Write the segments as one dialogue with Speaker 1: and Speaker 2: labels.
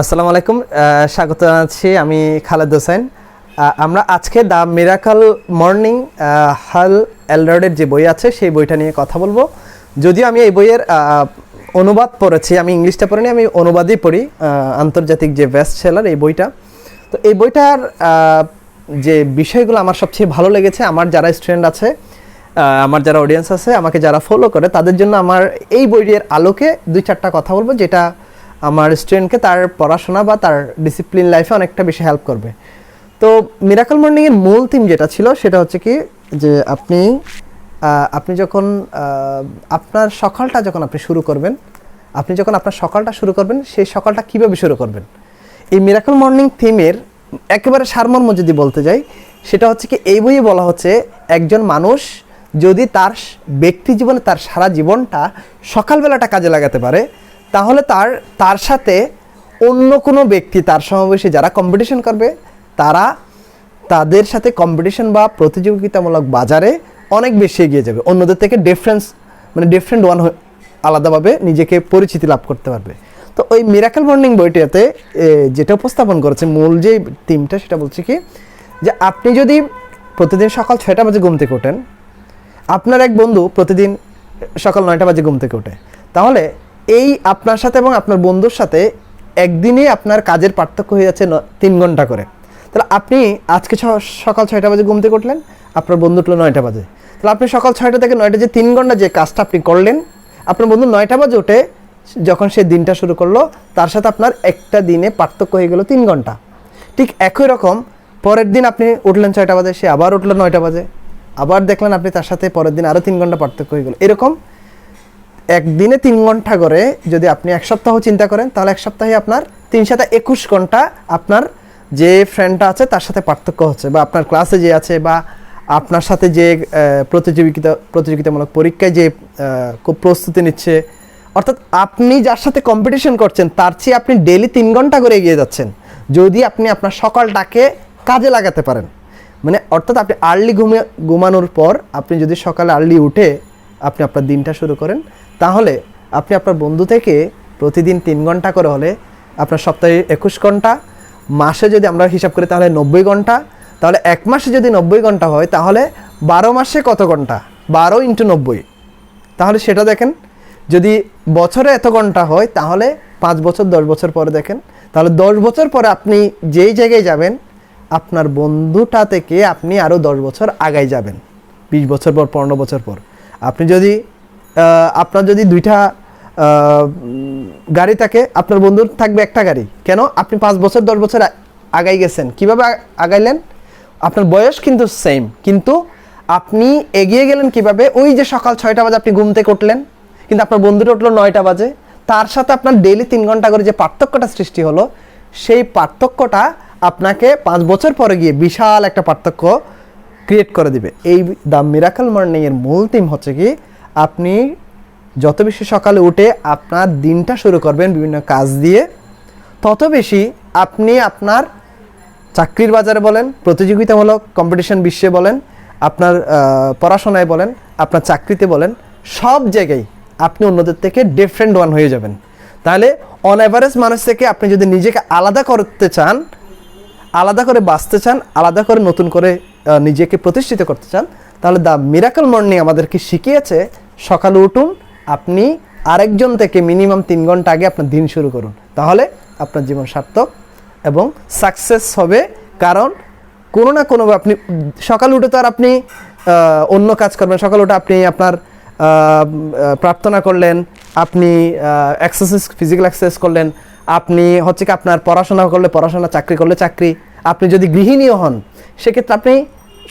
Speaker 1: আসসালামু আলাইকুম স্বাগত জানাচ্ছি আমি খালেদ হোসেন। আমরা আজকে দ্য মিরাকল মর্নিং হাল এলরডের যে বই আছে সেই বইটা নিয়ে কথা বলব। যদিও আমি এই বইয়ের অনুবাদ পড়েছি, আমি ইংলিশটা পড়িনি, আমি অনুবাদই পড়ি আন্তর্জাতিক যে বেস্ট সেলার এই বইটা। তো এই বইটার যে বিষয়গুলো আমার সবচেয়ে ভালো লেগেছে, আমার যারা স্টুডেন্ট আছে আমার যারা অডিয়েন্স আছে, আমাকে যারা ফলো করে, তাদের জন্য আমার এই বইয়ের আলোকে দুই চারটা কথা বলব, যেটা আমার স্টুডেন্টকে তার পড়াশোনা বা তার ডিসিপ্লিন লাইফে অনেকটা বেশি হেল্প করবে। তো মিরাকল মর্নিংয়ের মূল থিম যেটা ছিল, সেটা হচ্ছে কি যে আপনি আপনি যখন আপনার সকালটা যখন আপনি শুরু করবেন, আপনি যখন আপনার সকালটা শুরু করবেন, সেই সকালটা কীভাবে শুরু করবেন? এই মিরাকল মর্নিং থিমের একেবারে সারমর্ম যদি বলতে যাই, সেটা হচ্ছে কি এই বইয়ে বলা হচ্ছে, একজন মানুষ যদি তার ব্যক্তি জীবনে তার সারা জীবনটা সকালবেলাটা কাজে লাগাতে পারে তাহলে তার তার সাথে অন্য কোনো ব্যক্তি তার সমাবেশে যারা কম্পিটিশন করবে, তারা তাদের সাথে কম্পিটিশন বা প্রতিযোগিতামূলক বাজারে অনেক বেশি এগিয়ে যাবে। অন্যদের থেকে ডিফারেন্স মানে ডিফারেন্ট ওয়ান আলাদাভাবে নিজেকে পরিচিতি লাভ করতে পারবে। তো ওই মিরাকেল মর্নিং বইটাতে যেটা উপস্থাপন করেছে মূল যে টিমটা সেটা বলছে কি? যে আপনি যদি প্রতিদিন সকাল ছয়টা বাজে ঘুম থেকে ওঠেন, আপনার এক বন্ধু প্রতিদিন সকাল নয়টা বাজে ঘুম থেকে ওঠে। তাহলে এই আপনার সাথে এবং আপনার বন্ধুর সাথে একদিনে আপনার কাজের পার্থক্য হয়ে যাচ্ছে তিন ঘণ্টা করে। তাহলে আপনি আজকে সকাল ছয়টা বাজে ঘুম থেকে উঠলেন, আপনার বন্ধু উঠল নয়টা বাজে। তাহলে আপনি সকাল ছয়টা থেকে নয়টা যে তিন ঘণ্টা যে কাজটা আপনি করলেন, আপনার বন্ধু নয়টা বাজে উঠে যখন সে দিনটা শুরু করল, তার সাথে আপনার একটা দিনে পার্থক্য হয়ে গেল তিন ঘণ্টা। ঠিক একই রকম, পরের দিন আপনি উঠলেন ছয়টা বাজে, সে আবার উঠল নয়টা বাজে। আবার দেখলেন আপনি তার সাথে পরের দিন আরও তিন ঘণ্টা পার্থক্য হয়ে গেল। এরকম একদিনে তিন ঘণ্টা করে যদি আপনি এক সপ্তাহ চিন্তা করেন, তাহলে এক সপ্তাহে আপনার তিন সাথে একুশ ঘণ্টা আপনার যে ফ্রেন্ডটা আছে, তার সাথে পার্থক্য হচ্ছে বা আপনার ক্লাসে যে আছে বা আপনার সাথে যে প্রতিযোগিতা, প্রতিযোগিতামূলক পরীক্ষায় যে খুব প্রস্তুতি নিচ্ছে। অর্থাৎ আপনি যার সাথে কম্পিটিশন করছেন, তার চেয়ে আপনি ডেলি তিন ঘণ্টা করে এগিয়ে যাচ্ছেন, যদি আপনি আপনার সকালটাকে কাজে লাগাতে পারেন। মানে অর্থাৎ আপনি আর্লি ঘুমিয়ে ঘুমানোর পর আপনি যদি সকালে আর্লি উঠে আপনি আপনার দিনটা শুরু করেন, তাহলে আপনি আপনার বন্ধু থেকে প্রতিদিন তিন ঘণ্টা করে হলে আপনার সপ্তাহে একুশ ঘণ্টা, মাসে যদি আমরা হিসাব করি তাহলে নব্বই ঘণ্টা, তাহলে এক মাসে যদি নব্বই ঘণ্টা হয় তাহলে বারো মাসে কত ঘণ্টা? বারো ইন্টু নব্বই। তাহলে সেটা দেখেন, যদি বছরে এত ঘণ্টা হয় তাহলে পাঁচ বছর, দশ বছর পরে দেখেন, তাহলে দশ বছর পরে আপনি যেই জায়গায় যাবেন, আপনার বন্ধুটা থেকে আপনি আরও দশ বছর আগায় যাবেন, বিশ বছর পর, পনেরো বছর পর। আপনি যদি আপনার যদি দুইটা গাড়ি থাকে, আপনার বন্ধুর থাকবে একটা গাড়ি। কেন? আপনি পাঁচ বছর, দশ বছর আগাই গেছেন। কীভাবে আগাইলেন? আপনার বয়স কিন্তু সেম কিন্তু আপনি এগিয়ে গেলেন কীভাবে? ওই যে সকাল ছয়টা বাজে আপনি ঘুম থেকে উঠলেন, কিন্তু আপনার বন্ধুটা উঠল নয়টা বাজে। তার সাথে আপনার ডেইলি তিন ঘণ্টা করে যে পার্থক্যটা সৃষ্টি হলো, সেই পার্থক্যটা আপনাকে পাঁচ বছর পরে গিয়ে বিশাল একটা পার্থক্য ক্রিয়েট করে দিবে। এই দ্য মিরাকল মর্নিং এর মূল থিম হচ্ছে কি, আপনি যত বেশি সকালে উঠে আপনার দিনটা শুরু করবেন বিভিন্ন কাজ দিয়ে, তত বেশি আপনি আপনার চাকরির বাজারে বলেন, প্রতিযোগিতামূলক কম্পিটিশন বিশ্বে বলেন, আপনার পড়াশোনায় বলেন, আপনার চাকরিতে বলেন, সব জায়গায় আপনি অন্যদের থেকে ডিফারেন্ট ওয়ান হয়ে যাবেন। তাহলে অন অ্যাভারেজ মানুষ থেকে আপনি যদি নিজেকে আলাদা করতে চান আলাদা করে বাঁচতে চান, আলাদা করে নতুন করে নিজেকে প্রতিষ্ঠিত করতে চান, তাহলে দ্য মিরাকল মর্নিং আমাদেরকে শিখিয়েছে, সকালে উঠুন, আপনি আরেকজন থেকে মিনিমাম তিন ঘণ্টা আগে আপনার দিন শুরু করুন। তাহলে আপনার জীবন সার্থক এবং সাকসেস হবে, কারণ কোনো না কোনো আপনি, সকাল উঠে তো আর আপনি অন্য কাজ করবেন, সকাল উঠে আপনি আপনার প্রার্থনা করলেন, আপনি এক্সারসাইজ ফিজিক্যাল এক্সারসাইজ করলেন, আপনি হচ্ছে কি আপনার পড়াশোনা করলে পড়াশোনা, চাকরি করলে চাকরি আপনি যদি গৃহিণীও হন, সেক্ষেত্রে আপনি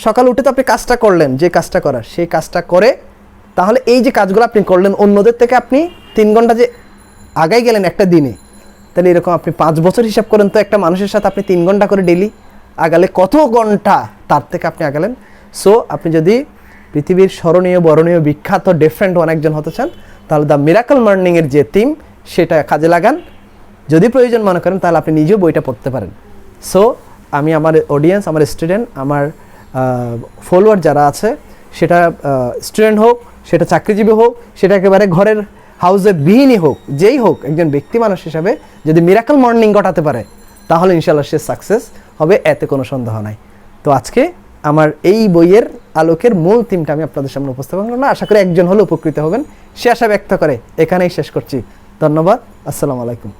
Speaker 1: সকাল উঠে তো আপনি কাজটা করলেন, যে কাজটা করার, সেই কাজটা করে তাহলে এই যে কাজগুলো আপনি করলেন, অন্যদের থেকে আপনি তিন ঘণ্টা যে আগাই গেলেন একটা দিনে, তাহলে এরকম আপনি পাঁচ বছর হিসাব করেন তো একটা মানুষের সাথে আপনি তিন ঘণ্টা করে ডেলি আগালে কত ঘণ্টা তার থেকে আপনি আগালেন? সো আপনি যদি পৃথিবীর স্মরণীয়, বরণীয়, বিখ্যাত ডিফারেন্ট ওয়ান একজন হতে চান, তাহলে দ্য মিরাকল মার্নিংয়ের যে থিম সেটা কাজে লাগান। যদি প্রয়োজন মনে করেন, তাহলে আপনি নিজেও বইটা পড়তে পারেন। সো আমি আমার অডিয়েন্স আমার স্টুডেন্ট আমার ফলোয়ার যারা আছে, সেটা স্টুডেন্ট হোক, সেটা চাকরিজীবী হোক, সেটা একেবারে ঘরের হাউজে বিহীনই হোক, যেই হোক, একজন ব্যক্তি মানুষ হিসাবে যদি মিরাকল মর্নিং ঘটাতে পারে, তাহলে ইনশাল্লাহ সে সাকসেস হবে, এতে কোনো সন্দেহ নাই। তো আজকে আমার এই বইয়ের আলোকের মূল থিমটা আমি আপনাদের সামনে উপস্থাপন করলাম। আশা করি একজন হলে উপকৃত হবেন। সে আশা ব্যক্ত করে, এখানেই শেষ করছি। ধন্যবাদ। আসসালামু আলাইকুম।